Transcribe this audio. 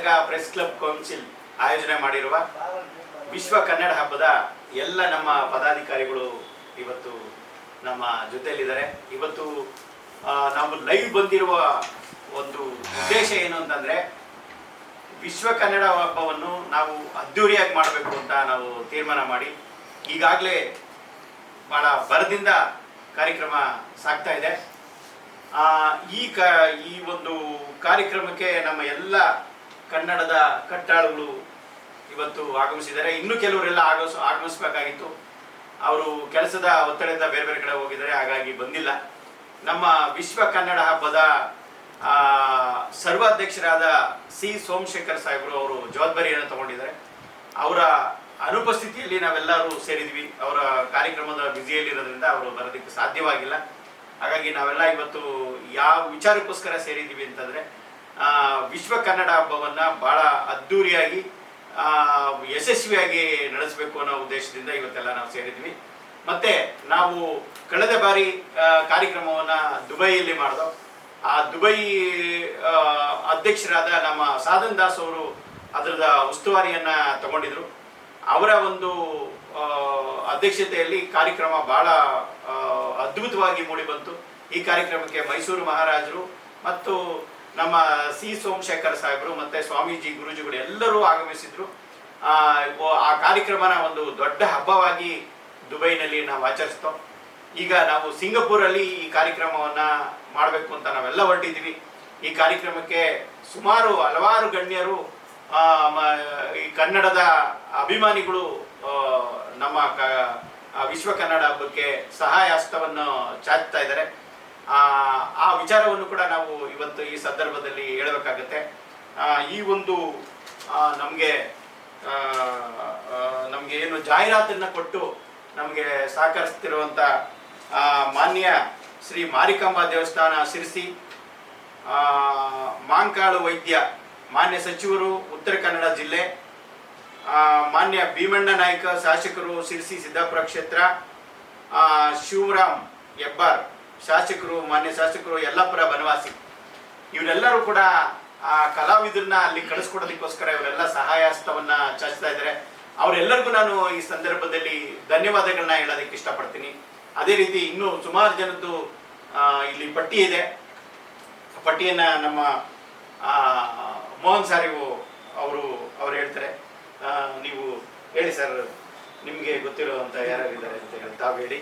Karnataka press club council ಆಯೋಜನೆ ಮಾಡಿರುವ ವಿಶ್ವ ಕನ್ನಡ ಹಬ್ಬದ ಎಲ್ಲ ನಮ್ಮ ಪದಾಧಿಕಾರಿಗಳು ಇವತ್ತು ನಮ್ಮ ಜೊತೆಯಲ್ಲಿದ್ದಾರೆ. ಇವತ್ತು ನಾವು ಲೈವ್ ಬಂದಿರುವ ಒಂದು ಉದ್ದೇಶ ಏನು ಅಂತಂದ್ರೆ ವಿಶ್ವ ಕನ್ನಡ ಹಬ್ಬವನ್ನು ನಾವು ಅದ್ಧೂರಿಯಾಗಿ ಮಾಡಬೇಕು ಅಂತ ನಾವು ತೀರ್ಮಾನ ಮಾಡಿ, ಈಗಾಗಲೇ ಬಹಳ ಬರದಿಂದ ಕಾರ್ಯಕ್ರಮ ಸಾಗ್ತಾ ಇದೆ. ಈ ಕ, ಈ ಒಂದು ಕಾರ್ಯಕ್ರಮಕ್ಕೆ ನಮ್ಮ ಎಲ್ಲ ಕನ್ನಡದ ಕಟ್ಟಾಳುಗಳು ಇವತ್ತು ಆಗಮಿಸಿದ್ದಾರೆ. ಇನ್ನು ಕೆಲವರೆಲ್ಲ ಆಗಮಿಸ್, ಆಗಮಿಸಬೇಕಾಗಿತ್ತು. ಅವರು ಕೆಲಸದ ಒತ್ತಡದಿಂದ ಬೇರೆ ಬೇರೆ ಕಡೆ ಹೋಗಿದ್ದಾರೆ, ಹಾಗಾಗಿ ಬಂದಿಲ್ಲ. ನಮ್ಮ ವಿಶ್ವ ಕನ್ನಡ ಹಬ್ಬದ ಸರ್ವಾಧ್ಯಕ್ಷರಾದ ಸಿ ಸೋಮಶೇಖರ್ ಸಾಹೇಬರು ಅವರು ಜವಾಬ್ದಾರಿಯನ್ನು ತಗೊಂಡಿದ್ದಾರೆ. ಅವರ ಅನುಪಸ್ಥಿತಿಯಲ್ಲಿ ನಾವೆಲ್ಲರೂ ಸೇರಿದ್ವಿ. ಅವರ ಕಾರ್ಯಕ್ರಮದ ಬ್ಯುಸಿಯಲ್ಲಿರೋದ್ರಿಂದ ಅವರು ಬರೋದಕ್ಕೆ ಸಾಧ್ಯವಾಗಿಲ್ಲ. ಹಾಗಾಗಿ ನಾವೆಲ್ಲ ಇವತ್ತು ಯಾವ ವಿಚಾರಕ್ಕೋಸ್ಕರ ಸೇರಿದ್ದೀವಿ ಅಂತಂದ್ರೆ ವಿಶ್ವ ಕನ್ನಡ ಹಬ್ಬವನ್ನು ಬಹಳ ಅದ್ಧೂರಿಯಾಗಿ ಯಶಸ್ವಿಯಾಗಿ ನಡೆಸಬೇಕು ಅನ್ನೋ ಉದ್ದೇಶದಿಂದ ಇವತ್ತೆಲ್ಲ ನಾವು ಸೇರಿದ್ವಿ. ಮತ್ತೆ ನಾವು ಕಳೆದ ಬಾರಿ ಕಾರ್ಯಕ್ರಮವನ್ನು ದುಬೈಯಲ್ಲಿ ಮಾಡಿದೋ, ಆ ದುಬೈ ಅಧ್ಯಕ್ಷರಾದ ನಮ್ಮ ಸಾಧನ್ ದಾಸ್ ಅವರು ಅದರದ ಉಸ್ತುವಾರಿಯನ್ನು ತಗೊಂಡಿದ್ರು. ಅವರ ಒಂದು ಅಧ್ಯಕ್ಷತೆಯಲ್ಲಿ ಕಾರ್ಯಕ್ರಮ ಬಹಳ ಅದ್ಭುತವಾಗಿ ಮೂಡಿಬಂತು. ಈ ಕಾರ್ಯಕ್ರಮಕ್ಕೆ ಮೈಸೂರು ಮಹಾರಾಜರು ಮತ್ತು ನಮ್ಮ ಸಿ ಸೋಮಶೇಖರ್ ಸಾಹೇಬರು ಮತ್ತೆ ಸ್ವಾಮೀಜಿ ಗುರುಜಿಗಳು ಎಲ್ಲರೂ ಆಗಮಿಸಿದ್ರು. ಆ ಕಾರ್ಯಕ್ರಮನ ಒಂದು ದೊಡ್ಡ ಹಬ್ಬವಾಗಿ ದುಬೈನಲ್ಲಿ ನಾವು ಆಚರಿಸ್ತೋ. ಈಗ ನಾವು ಸಿಂಗಪೂರಲ್ಲಿ ಈ ಕಾರ್ಯಕ್ರಮವನ್ನ ಮಾಡಬೇಕು ಅಂತ ನಾವೆಲ್ಲ ಹೊರಟಿದ್ದೀವಿ. ಈ ಕಾರ್ಯಕ್ರಮಕ್ಕೆ ಸುಮಾರು ಹಲವಾರು ಗಣ್ಯರು ಈ ಕನ್ನಡದ ಅಭಿಮಾನಿಗಳು ನಮ್ಮ ವಿಶ್ವ ಕನ್ನಡ ಹಬ್ಬಕ್ಕೆ ಸಹಾಯ ಹಸ್ತವನ್ನು ಚಾಚ್ತಾ ಇದ್ದಾರೆ. ಆ ಆ ವಿಚಾರವನ್ನು ಕೂಡ ನಾವು ಇವತ್ತು ಈ ಸಂದರ್ಭದಲ್ಲಿ ಹೇಳಬೇಕಾಗತ್ತೆ. ಈ ಒಂದು ನಮಗೆ ನಮಗೆ ಏನು ಜಾಹೀರಾತನ್ನ ಕೊಟ್ಟು ನಮಗೆ ಸಹಕರಿಸ್ತಿರುವಂಥ ಮಾನ್ಯ ಶ್ರೀ ಮಾರಿಕಾಂಬಾ ದೇವಸ್ಥಾನ ಸಿರಿಸಿ ಆ, ಮಾಂಕಾಳು ವೈದ್ಯ ಮಾನ್ಯ ಸಚಿವರು ಉತ್ತರ ಕನ್ನಡ ಜಿಲ್ಲೆ ಮಾನ್ಯ ಭೀಮಣ್ಣ ನಾಯಕ ಶಾಸಕರು ಸಿರಿಸಿ ಸಿದ್ದಾಪುರ ಕ್ಷೇತ್ರ ಶಿವರಾಮ್ ಹೆಬ್ಬಾರ್ ಶಾಸಕರು, ಮಾನ್ಯ ಶಾಸಕರು ಯಲ್ಲಾಪುರ ಬನವಾಸಿ. ಇವರೆಲ್ಲರೂ ಕೂಡ ಆ ಕಲಾವಿದರನ್ನ ಅಲ್ಲಿ ಕಳಿಸ್ಕೊಡೋದಕ್ಕೋಸ್ಕರ ಇವರೆಲ್ಲ ಸಹಾಯ ಹಸ್ತವನ್ನ ಚಾಚ್ತಾ ಇದ್ದಾರೆ. ಅವರೆಲ್ಲರಿಗೂ ನಾನು ಈ ಸಂದರ್ಭದಲ್ಲಿ ಧನ್ಯವಾದಗಳನ್ನ ಹೇಳೋದಕ್ಕೆ ಇಷ್ಟಪಡ್ತೀನಿ. ಅದೇ ರೀತಿ ಇನ್ನೂ ಸುಮಾರು ಜನದ್ದು ಇಲ್ಲಿ ಪಟ್ಟಿ ಇದೆ. ಪಟ್ಟಿಯನ್ನ ನಮ್ಮ ಮೋಹನ್ ಸಾರಿವು ಅವರು, ಅವ್ರು ಹೇಳ್ತಾರೆ. ನೀವು ಹೇಳಿ ಸರ್ ನಿಮಗೆ ಗೊತ್ತಿರುವಂತ ಯಾರ್ಯಾರಿದ್ದಾರೆ ಅಂತ ಹೇಳಿ, ತಾವು ಹೇಳಿ.